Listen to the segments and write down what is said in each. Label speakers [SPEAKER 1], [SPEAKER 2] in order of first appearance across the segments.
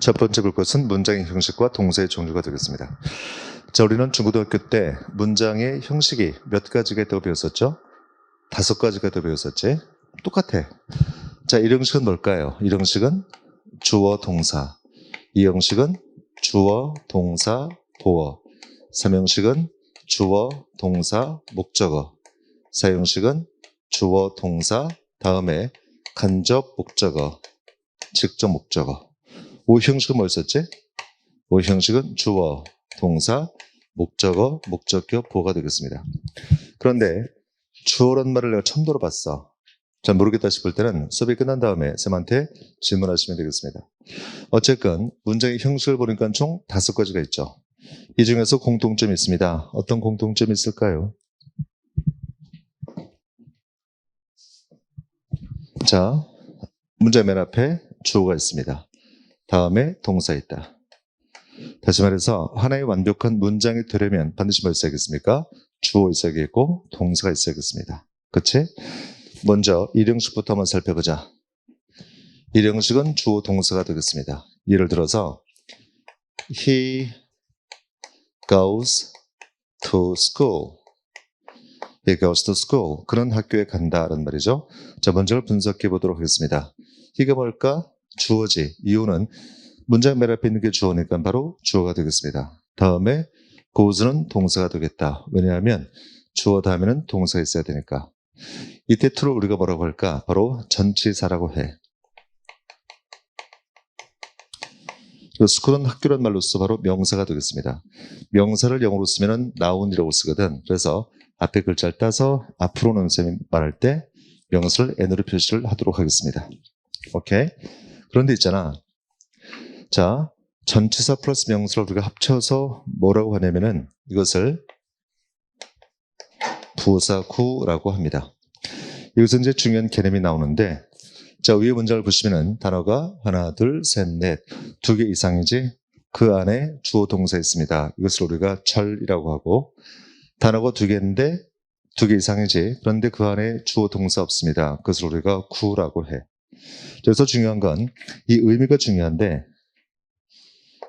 [SPEAKER 1] 첫 번째 볼 것은 문장의 형식과 동사의 종류가 되겠습니다. 자, 우리는 중고등학교 때 문장의 형식이 몇 가지가 있다고 배웠었죠? 다섯 가지가 있다고 배웠었지? 똑같아. 자, 이 형식은 뭘까요? 이 형식은 주어, 동사. 이 형식은 주어, 동사, 보어. 삼형식은 주어, 동사, 목적어. 사형식은 주어, 동사, 다음에 간접 목적어, 직접 목적어. 오형식은 뭐였었지? 오형식은 주어, 동사, 목적어, 목적격, 보가 되겠습니다. 그런데 주어란 말을 내가 처음 들어봤어. 잘 모르겠다 싶을 때는 수업이 끝난 다음에 쌤한테 질문하시면 되겠습니다. 어쨌건 문장의 형식을 보니까 총 다섯 가지가 있죠. 이 중에서 공통점이 있습니다. 어떤 공통점이 있을까요? 자, 문장 맨 앞에 주어가 있습니다. 다음에 동사 있다. 다시 말해서 하나의 완벽한 문장이 되려면 반드시 뭐 있어야겠습니까? 주어 있어야겠고 동사가 있어야겠습니다. 그치? 먼저 일형식부터 한번 살펴보자. 일형식은 주어 동사가 되겠습니다. 예를 들어서 He goes to school. He goes to school. 그는 학교에 간다라는 말이죠. 자, 먼저 분석해 보도록 하겠습니다. he가 뭘까? 주어지. 이유는 문장 맨 앞에 있는 게 주어니까 바로 주어가 되겠습니다. 다음에 goes는 동사가 되겠다. 왜냐하면 주어 다음에는 동사가 있어야 되니까. 이때 to를 우리가 뭐라고 할까? 바로 전치사라고 해. 그 school은 학교란 말로써 바로 명사가 되겠습니다. 명사를 영어로 쓰면은 noun이라고 쓰거든. 그래서 앞에 글자를 따서 앞으로 오는 셈이 말할 때 명사를 n으로 표시를 하도록 하겠습니다. 오케이? 그런데 있잖아. 자, 전치사 플러스 명사를 우리가 합쳐서 뭐라고 하냐면은 이것을 부사구라고 합니다. 여기서 이제 중요한 개념이 나오는데 자, 위에 문장을 보시면은 단어가 하나, 둘, 셋, 넷, 두 개 이상이지 그 안에 주어 동사 있습니다. 이것을 우리가 철이라고 하고 단어가 두 개인데 두 개 이상이지 그런데 그 안에 주어 동사 없습니다. 그것을 우리가 구라고 해. 그래서 중요한 건 이 의미가 중요한데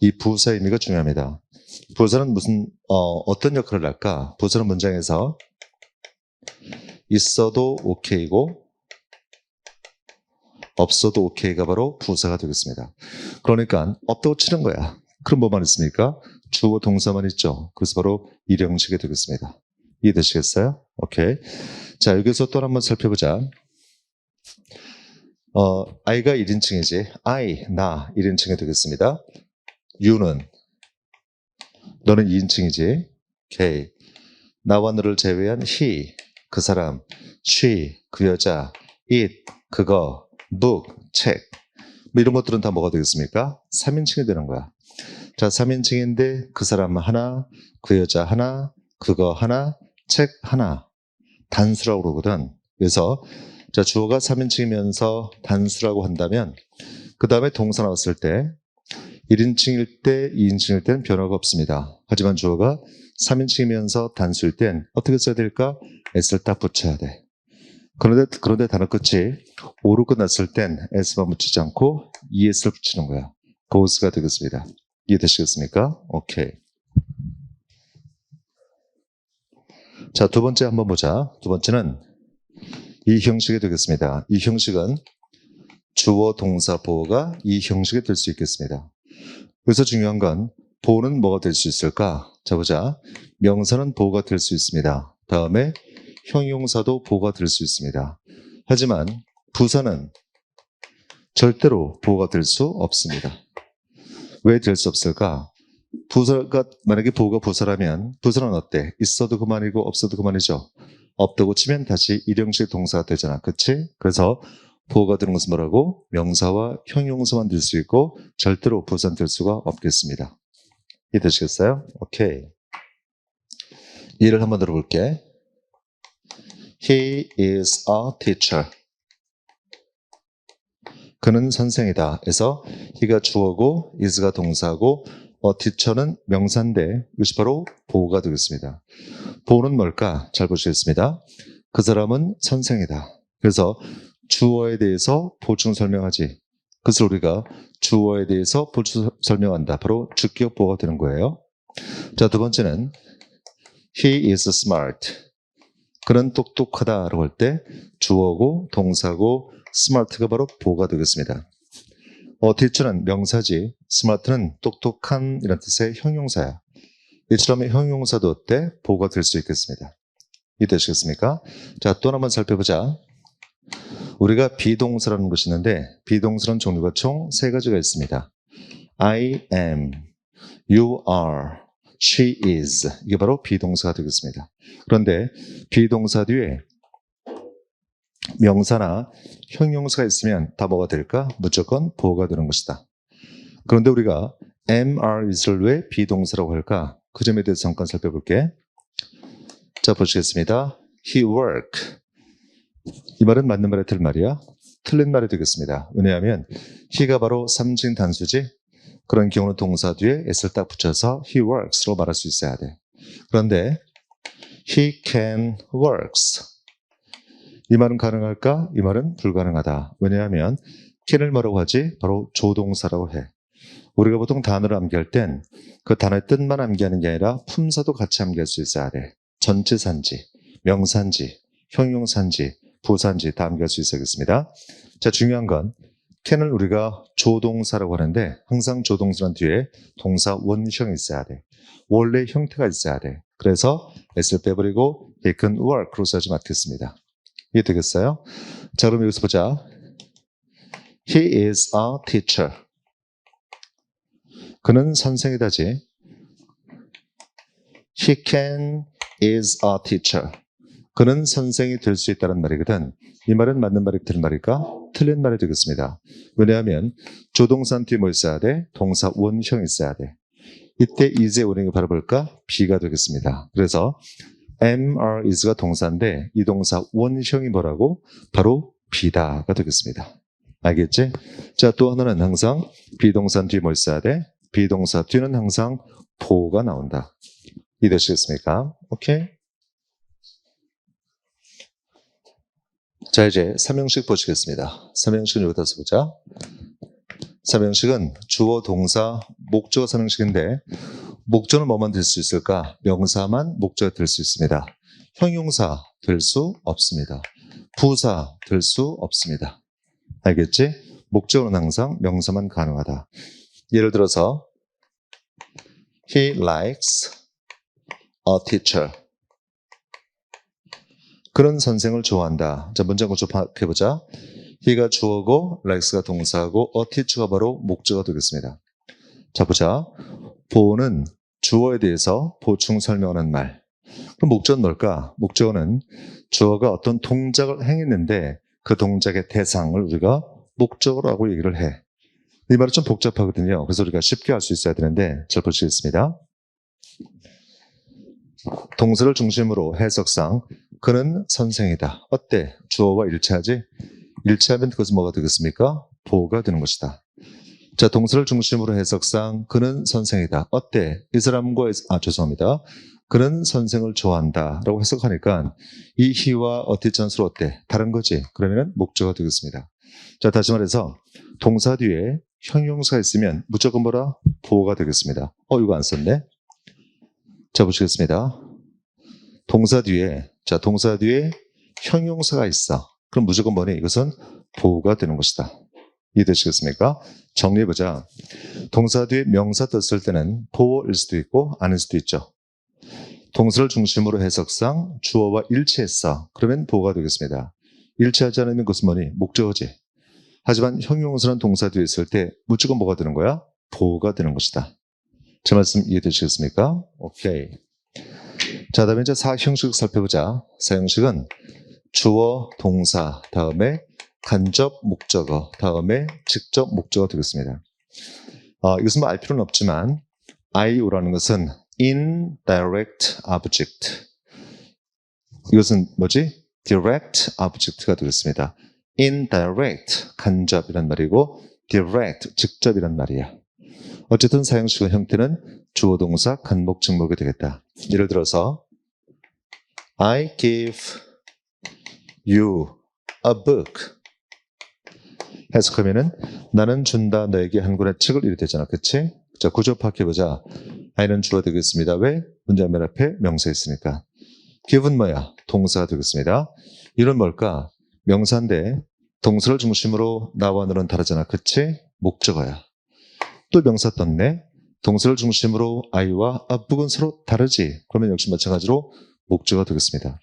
[SPEAKER 1] 이 부사 의미가 중요합니다. 부사는 무슨 어, 떤 역할을 할까? 부사는 문장에서 있어도 오케이고 없어도 오케이가 바로 부사가 되겠습니다. 그러니까 없다고 치는 거야. 그럼 뭐만 있습니까? 주어 동사만 있죠. 그래서 바로 일형식이 되겠습니다. 이해되시겠어요? 오케이. 자, 여기서 또 한번 살펴보자. 어, I가 1인칭이지. I, 나 1인칭이 되겠습니다. You는 너는 2인칭이지. K. 나와 너를 제외한 he, 그 사람, she, 그 여자, it, 그거, book, 책. 뭐 이런 것들은 다 뭐가 되겠습니까? 3인칭이 되는 거야. 자, 3인칭인데 그 사람 하나, 그 여자 하나, 그거 하나, 책 하나. 단수라고 그러거든. 그래서 자, 주어가 3인칭이면서 단수라고 한다면 그 다음에 동사 나왔을 때 1인칭일 때, 2인칭일 때는 변화가 없습니다. 하지만 주어가 3인칭이면서 단수일 땐 어떻게 써야 될까? s를 딱 붙여야 돼. 그런데, 그런데 단어 끝이 오로 끝났을 땐 s만 붙이지 않고 es를 붙이는 거야. 고스가 되겠습니다. 이해되시겠습니까? 오케이. 자, 두 번째 한번 보자. 두 번째는 이 형식이 되겠습니다. 이 형식은 주어, 동사, 보호가 이 형식이 될 수 있겠습니다. 그래서 중요한 건 보호는 뭐가 될 수 있을까? 자 보자. 명사는 보호가 될 수 있습니다. 다음에 형용사도 보호가 될 수 있습니다. 하지만 부사는 절대로 보호가 될 수 없습니다. 왜 될 수 없을까? 부사가 만약에 보호가 부사라면 부사는 어때? 있어도 그만이고 없어도 그만이죠. 없다고 치면 다시 일형식 동사가 되잖아. 그치? 그래서 보호가 되는 것은 뭐라고? 명사와 형용사만 될 수 있고 절대로 부사는 될 수가 없겠습니다. 이해되시겠어요? 오케이. 예를 한번 들어볼게. He is a teacher. 그는 선생이다. 그래서 he가 주어고 is가 동사고 어, teacher는 명사인데 이것이 바로 보호가 되겠습니다. 보호는 뭘까? 잘 보시겠습니다. 그 사람은 선생이다. 그래서 주어에 대해서 보충 설명하지. 그것을 우리가 주어에 대해서 부수 설명한다. 바로 주격 보호가 되는 거예요. 자, 두 번째는 he is smart. 그는 똑똑하다라고 할 때 주어고 동사고 smart가 바로 보호가 되겠습니다. 어, teacher는 명사지, smart는 똑똑한 이런 뜻의 형용사야. 이처럼 형용사도 어때? 보호가 될 수 있겠습니다. 이해되시겠습니까? 자, 또 한번 살펴보자. 우리가 비동사라는 것이 있는데 비동사는 종류가 총 세 가지가 있습니다. I am, you are, she is. 이게 바로 비동사가 되겠습니다. 그런데 비동사 뒤에 명사나 형용사가 있으면 다 뭐가 될까? 무조건 보호가 되는 것이다. 그런데 우리가 are, is를 왜 비동사라고 할까? 그 점에 대해서 잠깐 살펴볼게. 자, 보시겠습니다. He work. 이 말은 맞는 말이 틀린 말이야? 틀린 말이 되겠습니다. 왜냐하면 he가 바로 3진 단수지 그런 경우는 동사 뒤에 s를 딱 붙여서 he works로 말할 수 있어야 돼. 그런데 he can works 이 말은 가능할까? 이 말은 불가능하다. 왜냐하면 can을 뭐라고 하지? 바로 조동사라고 해. 우리가 보통 단어를 암기할 땐 그 단어의 뜻만 암기하는 게 아니라 품사도 같이 암기할 수 있어야 돼. 전치사인지, 명사인지, 형용사인지, 부사인지 다 암기할 수 있어야겠습니다. 자, 중요한 건 can을 우리가 조동사라고 하는데 항상 조동사란 뒤에 동사 원형이 있어야 돼. 원래 형태가 있어야 돼. 그래서 s를 빼버리고 he can work로 써지 않겠습니다. 이해 되겠어요? 자, 그럼 여기서 보자. He is a teacher. 그는 선생이다지. He can is a teacher. 그는 선생이 될 수 있다는 말이거든. 이 말은 맞는 말이 틀린 말일까? 틀린 말이 되겠습니다. 왜냐하면 조동사 뒤에 뭐 있어야 돼? 동사 원형이 있어야 돼. 이때 is의 원형이 바로 볼까? B가 되겠습니다. 그래서 are, is가 동사인데 이 동사 원형이 뭐라고? 바로 B다가 되겠습니다. 알겠지? 자, 또 하나는 항상 비동사 뒤에 뭐 있어야 돼? 비동사 뒤는 항상 보가 나온다. 이해되시겠습니까? 오케이? 자, 이제 삼형식 보시겠습니다. 삼형식은 여기다 써보자. 삼형식은 주어, 동사, 목적어 삼형식인데 목적은 뭐만 될 수 있을까? 명사만 목적이 될수 있습니다. 형용사 될 수 없습니다. 부사 될 수 없습니다. 알겠지? 목적어는 항상 명사만 가능하다. 예를 들어서 He likes a teacher. 그런 선생을 좋아한다. 자, 문장을 좀 해보자. he가 주어고 likes가 동사고 a teacher가 바로 목적어가 되겠습니다. 자, 보자. 보는 주어에 대해서 보충 설명하는 말. 그럼 목적은 뭘까? 목적어는 주어가 어떤 동작을 행했는데 그 동작의 대상을 우리가 목적어라고 얘기를 해. 이 말은 좀 복잡하거든요. 그래서 우리가 쉽게 할 수 있어야 되는데 잘 보시겠습니다. 동사를 중심으로 해석상 그는 선생이다. 어때? 주어와 일치하지? 일치하면 그것은 뭐가 되겠습니까? 보호가 되는 것이다. 자, 동사를 중심으로 해석상 그는 선생이다. 어때? 이 사람과 아 죄송합니다. 그는 선생을 좋아한다. 라고 해석하니까 이 he와 어티 찬스로 어때? 다른 거지. 그러면 목적어가 되겠습니다. 자, 다시 말해서 동사 뒤에 형용사가 있으면 무조건 뭐라? 보호가 되겠습니다. 어, 이거 안 썼네? 자, 보시겠습니다. 동사 뒤에, 자, 동사 뒤에 형용사가 있어. 그럼 무조건 뭐니? 이것은 보호가 되는 것이다. 이해되시겠습니까? 정리해보자. 동사 뒤에 명사 떴을 때는 보호일 수도 있고 아닐 수도 있죠. 동사를 중심으로 해석상 주어와 일치했어. 그러면 보호가 되겠습니다. 일치하지 않으면 그것은 뭐니? 목적어지. 하지만 형용사는 동사 뒤에 있을 때 무조건 뭐가 되는 거야? 보호가 되는 것이다. 제 말씀 이해되시겠습니까? 오케이. 자, 다음에 이제 사형식 살펴보자. 사형식은 주어, 동사, 다음에 간접 목적어, 다음에 직접 목적어 되겠습니다. 어, 이것은 뭐 알 필요는 없지만 IO라는 것은 indirect object. 이것은 뭐지? direct object가 되겠습니다. Indirect, 간접이란 말이고 direct, 직접이란 말이야. 어쨌든 사용식의 형태는 주어 동사 간목 증목이 되겠다. 예를 들어서 I give you a book. 해석하면은 나는 준다 너에게 한 권의 책을 이렇게 되잖아. 그치? 자, 구조 파악해보자. I는 주어 되겠습니다. 왜? 문장 맨 앞에 명사 있으니까. given 뭐야? 동사가 되겠습니다. 이런 뭘까? 명사인데 동사를 중심으로 나와 너는 다르잖아. 그치? 목적어야. 또 명사 떴네. 동사를 중심으로 I와 앞부분 서로 다르지. 그러면 역시 마찬가지로 목적어 되겠습니다.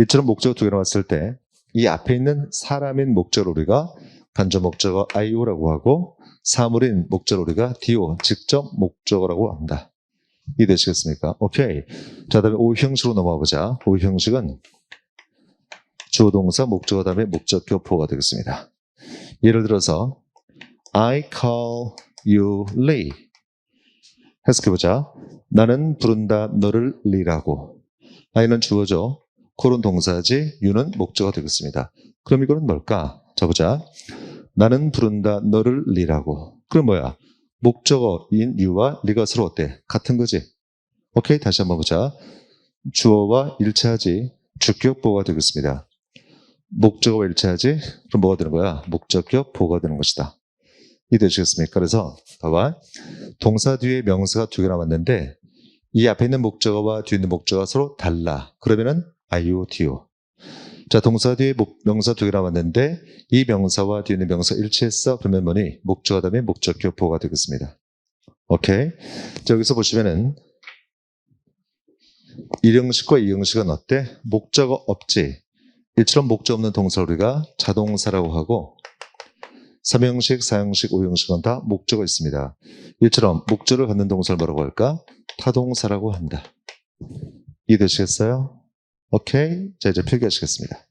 [SPEAKER 1] 이처럼 목적어 두 개 나왔을 때 이 앞에 있는 사람인 목적을 우리가 간접 목적어 IO라고 하고 사물인 목적을 우리가 DO, 직접 목적어라고 한다. 이해되시겠습니까? 오케이. 자, 다음에 O 형식으로 넘어가 보자. O 형식은 주어 동사 목적어 다음에 목적격 보호가 되겠습니다. 예를 들어서 I call you Lee. 해석해 보자. 나는 부른다 너를 리라고. I는 주어죠. 콜은 동사지, you는 목적어 되겠습니다. 그럼 이거는 뭘까? 자 보자. 나는 부른다 너를 리라고. 그럼 뭐야? 목적어인 you와 리가 서로 어때? 같은 거지? 오케이 다시 한번 보자. 주어와 일치하지 주격 보호가 되겠습니다. 목적어와 일치하지 그럼 뭐가 되는 거야? 목적 격 보호가 되는 것이다. 이해되시겠습니까? 그래서 봐봐. 동사 뒤에 명사가 두 개 남았는데 이 앞에 있는 목적어와 뒤에 있는 목적어가 서로 달라. 그러면은 IO, DO. 자, 동사 뒤에 목- 명사 두 개 남았는데 이 명사와 뒤에 있는 명사 일치했어. 그러면 뭐니? 목적어 다음에 목적 격 보호가 되겠습니다. 오케이. 자, 여기서 보시면은 일형식과 이형식은 어때? 목적어 없지. 이처럼 목적 없는 동사를 우리가 자동사라고 하고 3형식, 4형식, 5형식은 다 목적어 있습니다. 이처럼 목적을 갖는 동사를 뭐라고 할까? 타동사라고 한다. 이해되시겠어요? 오케이. 자, 이제 필기하시겠습니다.